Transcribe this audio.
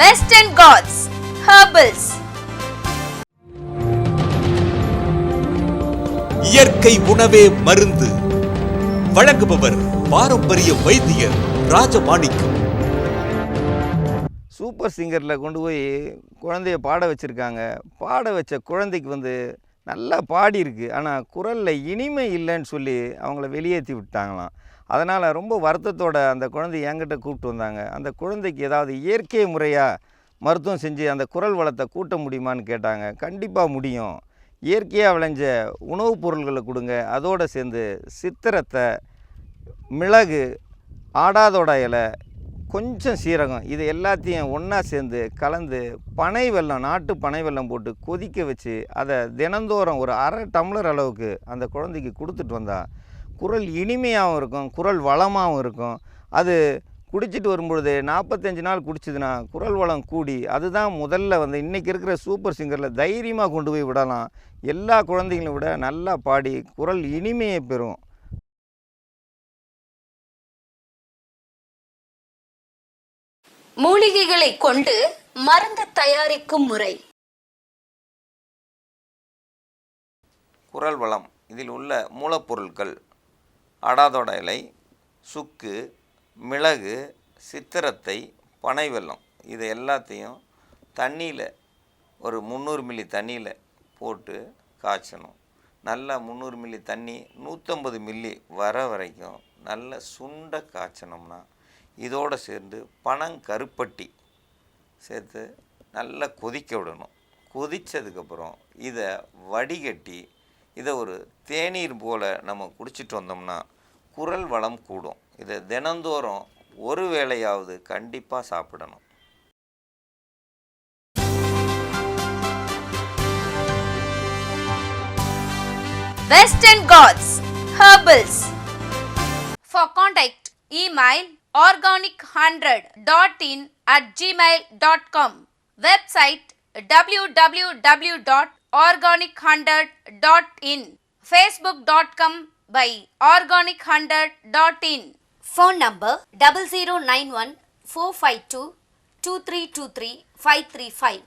Western Gods Herbals. இயற்கை உணவே மருந்து. வழங்குபவர் பாரம்பரிய வைத்தியர் ராஜமாணிக்கம் சூப்பர் சிங்கரில் கொண்டு போய் குழந்தைய பாட வச்சுருக்காங்க. பாட வச்ச குழந்தைக்கு வந்து நல்லா பாடியிருக்கு. ஆனால் குரலில் இனிமை இல்லைன்னு சொல்லி அவங்கள வெளியேற்றி விட்டாங்களாம். அதனால் ரொம்ப வருத்தத்தோட அந்த குழந்தை என்கிட்ட கூப்பிட்டு வந்தாங்க. அந்த குழந்தைக்கு ஏதாவது இயற்கை முறையாக மருத்துவம் செஞ்சு அந்த குரல் வளத்தை கூட்ட முடியுமான்னு கேட்டாங்க. கண்டிப்பாக முடியும். இயற்கையாக விளைஞ்ச உணவுப் பொருள்களை கொடுங்க. அதோடு சேர்ந்து சித்திரத்தை மிளகு ஆடாதோட இலை கொஞ்சம் சீரகம் இது எல்லாத்தையும் ஒன்றா சேர்ந்து கலந்து பனை வெல்லம் நாட்டு பனை வெல்லம் போட்டு கொதிக்க வச்சு அதை தினந்தோறும் ஒரு அரை டம்ளர் அளவுக்கு அந்த குழந்தைக்கு கொடுத்துட்டு வந்தால் குரல் இனிமையாகவும் இருக்கும் குரல் வளமாகவும் இருக்கும். அது குடிச்சிட்டு வரும்பொழுது நாற்பத்தஞ்சு நாள் குடிச்சதுன்னா குரல் வளம் கூடி அதுதான் முதல்ல வந்து இன்றைக்கி இருக்கிற சூப்பர் சிங்கரில் தைரியமாக கொண்டு போய் விடலாம். எல்லா குழந்தைங்களும் விட நல்லா பாடி குரல் இனிமையை பெறும். மூலிகைகளை கொண்டு மருந்து தயாரிக்கும் முறை. குரல் வளம். இதில் உள்ள மூலப்பொருட்கள் அடாதோட இலை சுக்கு மிளகு சித்திரத்தை பனை வெல்லம் இது எல்லாத்தையும் தண்ணியில் ஒரு முந்நூறு மில்லி தண்ணியில் போட்டு காய்ச்சணும். நல்லா முந்நூறு மில்லி தண்ணி நூற்றம்பது மில்லி வர வரைக்கும் நல்ல சுண்ட காய்ச்சனோம்னா இதோடு சேர்ந்து பனங்கருப்பட்டி சேர்த்து நல்லா கொதிக்க விடணும். கொதித்ததுக்கப்புறம் இதை வடிகட்டி இதை ஒரு தேநீர் போல் நம்ம குடிச்சிட்டு வந்தோம்னா குரல் வளம் கூடும். இதை தினந்தோறும் ஒரு வேளையாவது கண்டிப்பாக சாப்பிடணும். Western Ghats Herbals. For contact email organic100.in at gmail.com. Website www.organic100.in. Facebook.com by organic100.in. Phone number 0091 452 2323